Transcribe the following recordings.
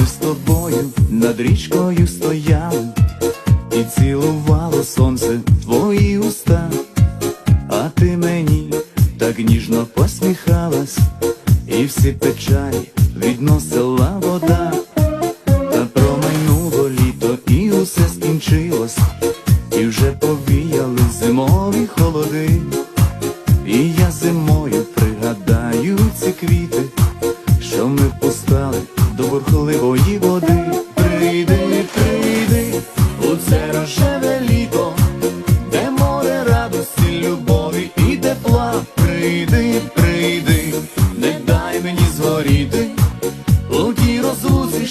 ми з тобою над річкою стояли, і цілувало сонце твої уста, а ти мені так ніжно посміхалась, і всі печалі відносила вода, та промайнуло літо, і усе скінчилось, і вже повіяли зимові холоди. І я зимою пригадаю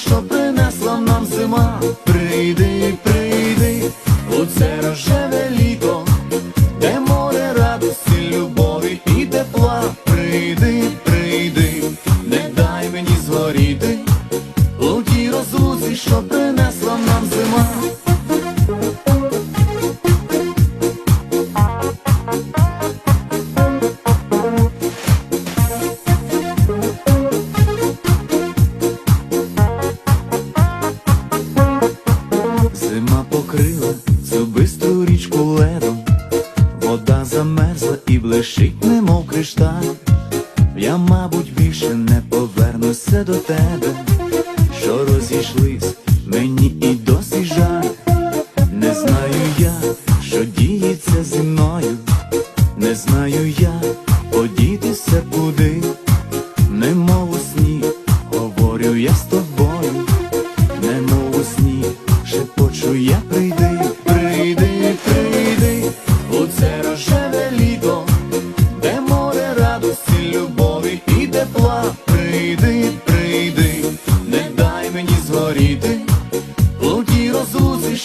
що принесла нам зима. Прийди, прийди у це рожеве літо де море радості, любові і тепла. Прийди, прийди, не дай мені згоріти у тій розлуці, що принесла нам блищить, немов кришталь. Я, мабуть, більше не повернуся до тебе, що розійшлись мені і досі жаль. Не знаю я, що діється зі мною, не знаю я, подітися куди, мені згоріти. У тій розлуці,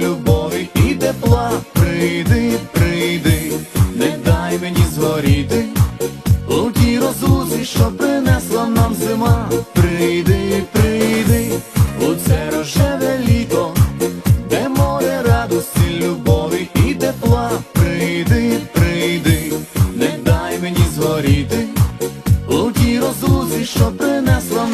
любові і тепла. Прийди, прийди, не дай мені згоріти, у тій розлуці, що принесла нам зима. Прийди, прийди, у це рожеве літо, де море радості, любові і тепла. Прийди, прийди, не дай мені згоріти. У тій розлуці, що принесла